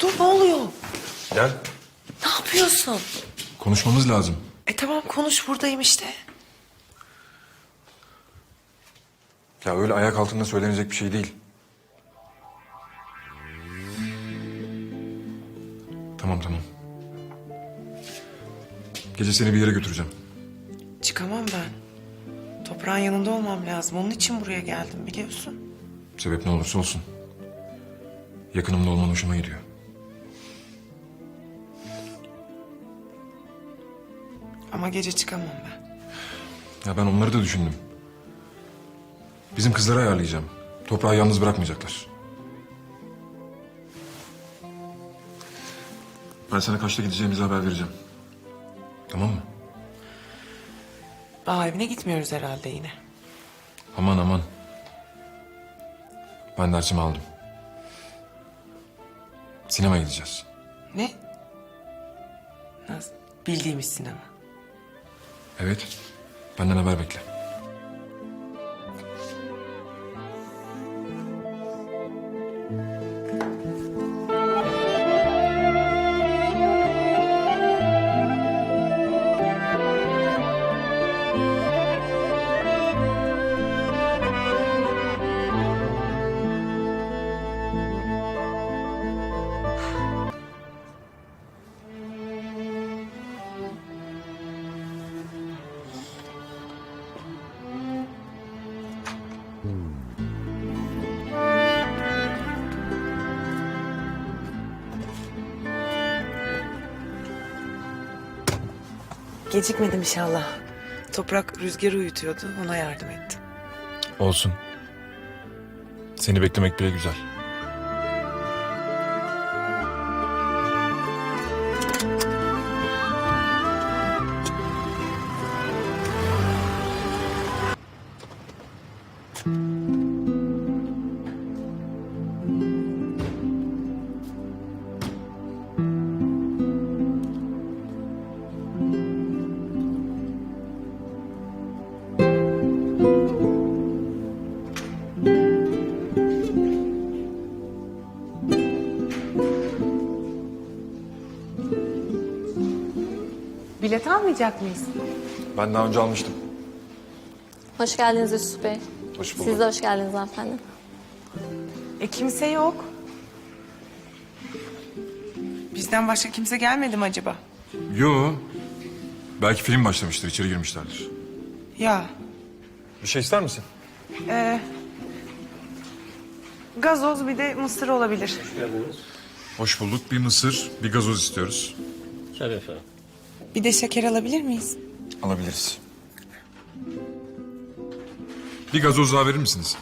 dur ne oluyor? Gel. Ne yapıyorsun? Konuşmamız lazım. E tamam konuş buradayım işte. Ya öyle ayak altında söylenecek bir şey değil. Tamam tamam. Gece seni bir yere götüreceğim. Çıkamam ben. Toprağın yanında olmam lazım. Onun için buraya geldim biliyorsun. Sebep ne olursa olsun. Yakınımda olman hoşuma gidiyor. Ama gece çıkamam ben. Ya ben onları da düşündüm. Bizim kızları ayarlayacağım. Toprağı yalnız bırakmayacaklar. Ben sana kaçta gideceğimizi haber vereceğim. Tamam mı? Bağ evine gitmiyoruz herhalde yine. Aman aman. Ben dersimi aldım. Sinemaya gideceğiz. Ne? Nasıl? Bildiğimiz sinema. Evet. Benden haber bekle. Gecikmedim inşallah. Toprak rüzgarı uyutuyordu. Ona yardım ettim. Olsun. Seni beklemek bile güzel. Bilet almayacak mıyız? Ben daha önce almıştım. Hoş geldiniz Yusuf Bey. Hoş bulduk. Siz de hoş geldiniz hanımefendi. E kimse yok. Bizden başka kimse gelmedi mi acaba? Yo. Belki film başlamıştır, içeri girmişlerdir. Ya Bir şey ister misin? gazoz bir de mısır olabilir. Hoş bulduk. Bir mısır, bir gazoz istiyoruz. Tabii efendim. Bir de şeker alabilir miyiz? Alabiliriz. Bir gazoz daha verir misiniz?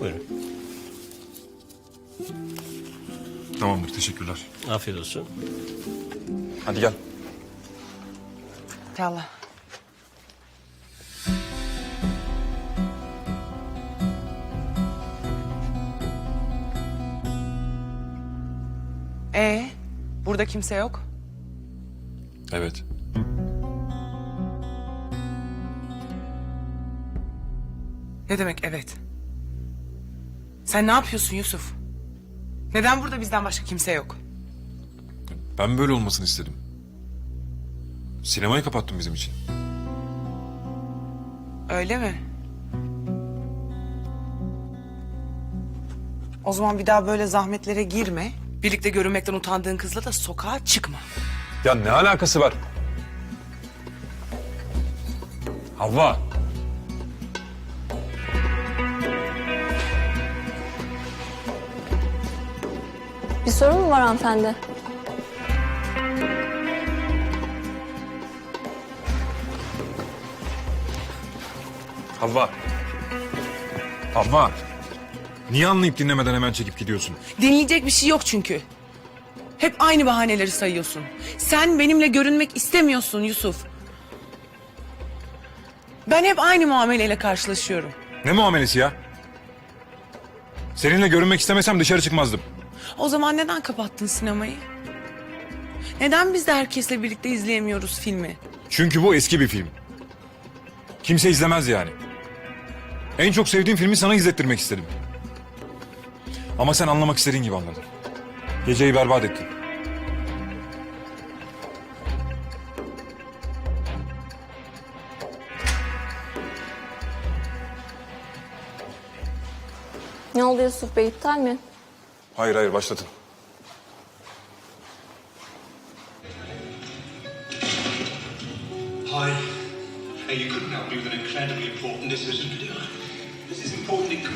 Buyurun. Tamamdır, teşekkürler. Afiyet olsun. Hadi gel. İnşallah. Ee, burada kimse yok. Evet. Ne demek evet? Sen ne yapıyorsun Yusuf? Neden burada bizden başka kimse yok? Ben böyle olmasını istedim. Sinemayı kapattım bizim için. Öyle mi? O zaman bir daha böyle zahmetlere girme. Birlikte görünmekten utandığın kızla da sokağa çıkma. Ya ne alakası var? Havva. Bir sorun mu var hanımefendi? Havva. Havva. Niye anlayıp dinlemeden hemen çekip gidiyorsun? Dinleyecek bir şey yok çünkü. Hep aynı bahaneleri sayıyorsun. Sen benimle görünmek istemiyorsun Yusuf. Ben hep aynı muameleyle karşılaşıyorum. Ne muamelesi ya? Seninle görünmek istemesem dışarı çıkmazdım. O zaman neden kapattın sinemayı? Neden biz de herkesle birlikte izleyemiyoruz filmi? Çünkü bu eski bir film. Kimse izlemez yani. En çok sevdiğim filmi sana izlettirmek istedim. Ama sen anlamak istediğin gibi anladın. Geceyi berbat ettin. Ne oldu Yusuf Bey iptal mi? Hayır hayır başlatın.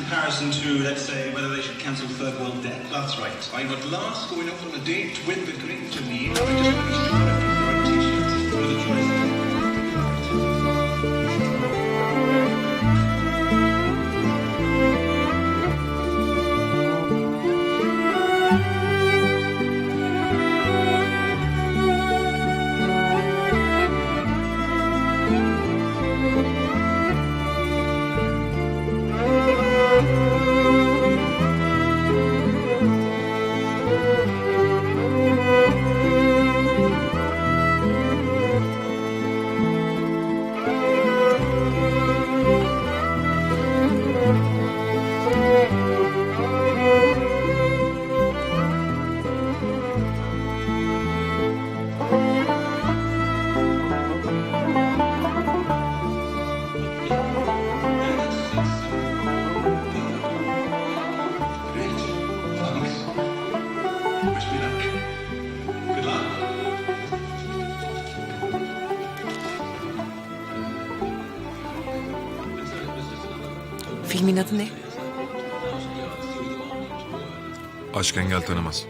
Comparison to, let's say, whether they should cancel third world debt. That's right. I'm at last going out on a date with the great Janine. I just want to I pick the right t-shirts for the choice. Filmin adı ne? Aşk engel tanımaz.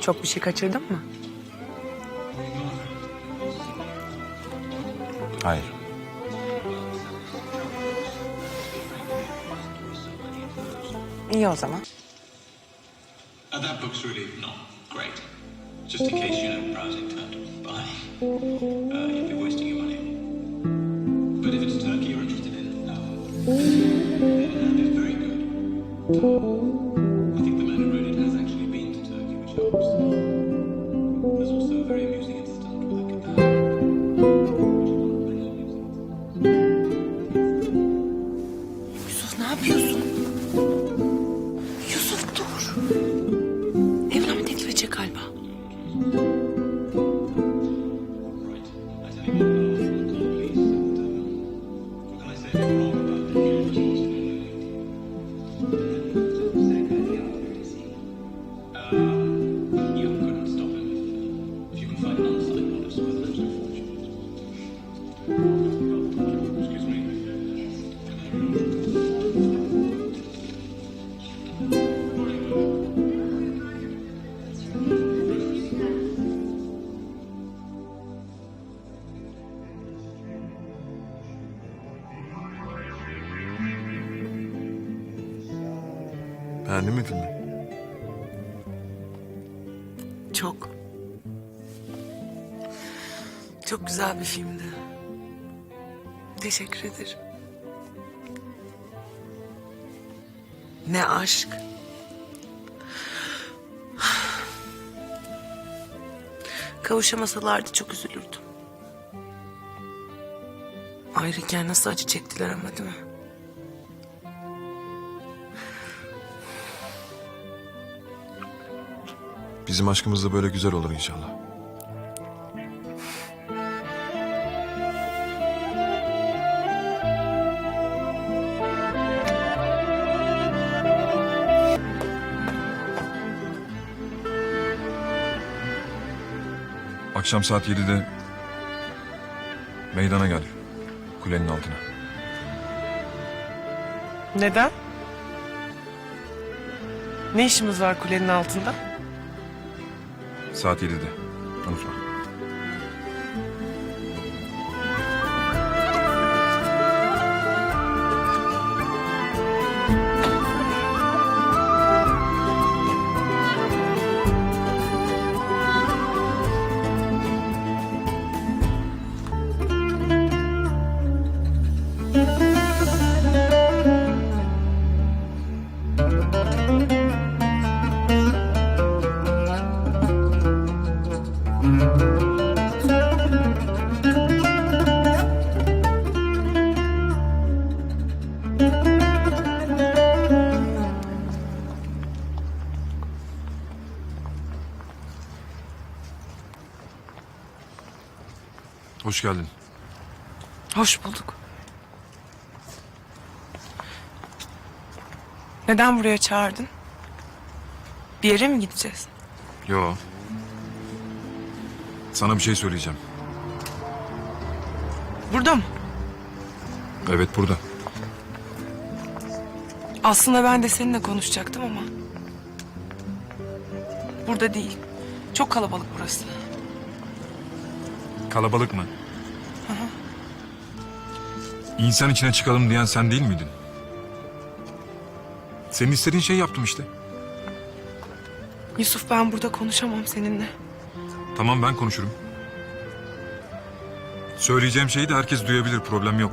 Çok bir şey kaçırdın mı? Hayır. İyi o zaman. That book's really not great. Just in case, you know, browsing turned by. Uh, you'd be wasting your money. But if it's Turkey Beğendin mi? Çok. Çok güzel bir filmdi. Teşekkür ederim. Ne aşk. Kavuşamasalardı çok üzülürdüm. Ayrıken nasıl acı çektiler ama değil mi? Bizim aşkımız da böyle güzel olur inşallah. Akşam saat 7'de meydana gel. Kulenin altına. Neden? Ne işimiz var kulenin altında? Saat 7'de. Unutma. Hoş geldin. Hoş bulduk. Neden buraya çağırdın? Bir yere mi gideceğiz? Yo. Sana bir şey söyleyeceğim. Burada mı? Evet burada. Aslında ben de seninle konuşacaktım ama... Burada değil. Çok kalabalık burası. Kalabalık mı? İnsan içine çıkalım diyen sen değil miydin? Senin istediğin şeyi yaptım işte. Yusuf ben burada konuşamam seninle. Tamam ben konuşurum. Söyleyeceğim şeyi de herkes duyabilir problem yok.